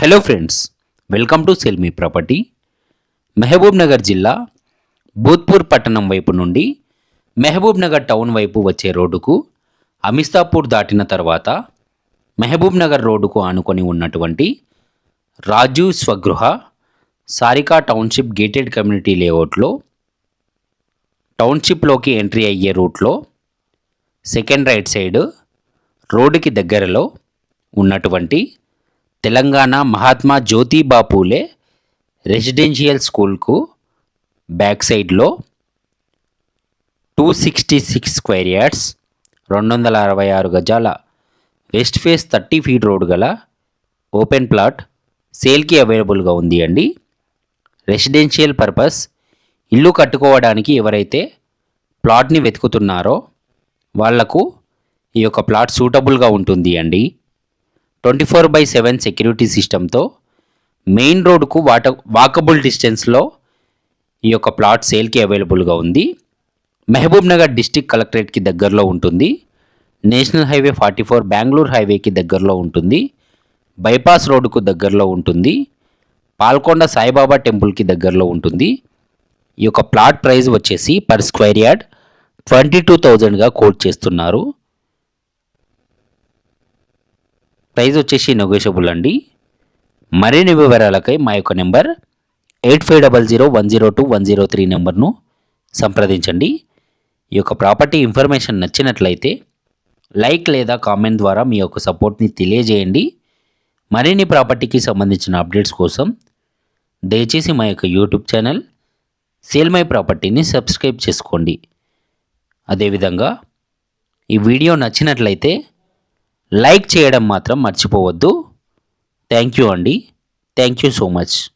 Hello friends welcome to sell me property. Mahabub Nagar జిల్లా భూత్పూర్ పట్టణం వైపు నుండి మెహబూబ్ నగర్ టౌన్ వైపు వచ్చే రోడ్డుకు అమిస్తాపూర్ దాటిన తర్వాత మెహబూబ్ నగర్ రోడ్డుకు ఆనుకొని ఉన్నటువంటి Raju Swagruha Sarika township gated community లేఅవుట్లో టౌన్షిప్లోకి ఎంట్రీ అయ్యే రూట్లో సెకండ్ రైట్ సైడ్ రోడ్డుకి దగ్గరలో ఉన్నటువంటి తెలంగాణ మహాత్మా జ్యోతిబా పూలే రెసిడెన్షియల్ స్కూల్కు బ్యాక్ సైడ్లో two sixty six square yards రెండు వందల అరవై ఆరు గజాల west face thirty feet road గల ఓపెన్ ప్లాట్ సేల్కి అవైలబుల్గా ఉంది అండి. రెసిడెన్షియల్ పర్పస్ ఇల్లు కట్టుకోవడానికి ఎవరైతే ప్లాట్ని వెతుకుతున్నారో వాళ్ళకు ఈ యొక్క ప్లాట్ సూటబుల్గా ఉంటుంది అండి. Twenty four by seven security సిస్టంతో main రోడ్కు వాట వాకబుల్ డిస్టెన్స్లో ఈ యొక్క ప్లాట్ సేల్కి అవైలబుల్గా ఉంది. మహబూబ్ నగర్ డిస్టిక్ కలెక్టరేట్కి దగ్గరలో ఉంటుంది. National highway forty four Bengaluru హైవేకి దగ్గరలో ఉంటుంది. బైపాస్ రోడ్డుకు దగ్గరలో ఉంటుంది. పాల్కొండ సాయిబాబా టెంపుల్కి దగ్గరలో ఉంటుంది. ఈ యొక్క ప్లాట్ ప్రైస్ వచ్చేసి per square yard twenty two థౌజండ్గా quote చేస్తున్నారు. ప్రైస్ వచ్చేసి నెగోషియబుల్ అండి. మరిన్ని వివరాలకై మా యొక్క number eight five double zero one zero two one zero three నెంబర్ను సంప్రదించండి. ఈ యొక్క ప్రాపర్టీ ఇన్ఫర్మేషన్ నచ్చినట్లయితే లైక్ లేదా కామెంట్ ద్వారా మీ యొక్క సపోర్ట్ని తెలియజేయండి. మరిన్ని ప్రాపర్టీకి సంబంధించిన అప్డేట్స్ కోసం దయచేసి మా యొక్క యూట్యూబ్ ఛానల్ సేల్ మై ప్రాపర్టీని సబ్స్క్రైబ్ చేసుకోండి. అదేవిధంగా ఈ వీడియో నచ్చినట్లయితే లైక్ చేయడం మాత్రం మర్చిపోవద్దు. థ్యాంక్ యూ అండి. Thank you so much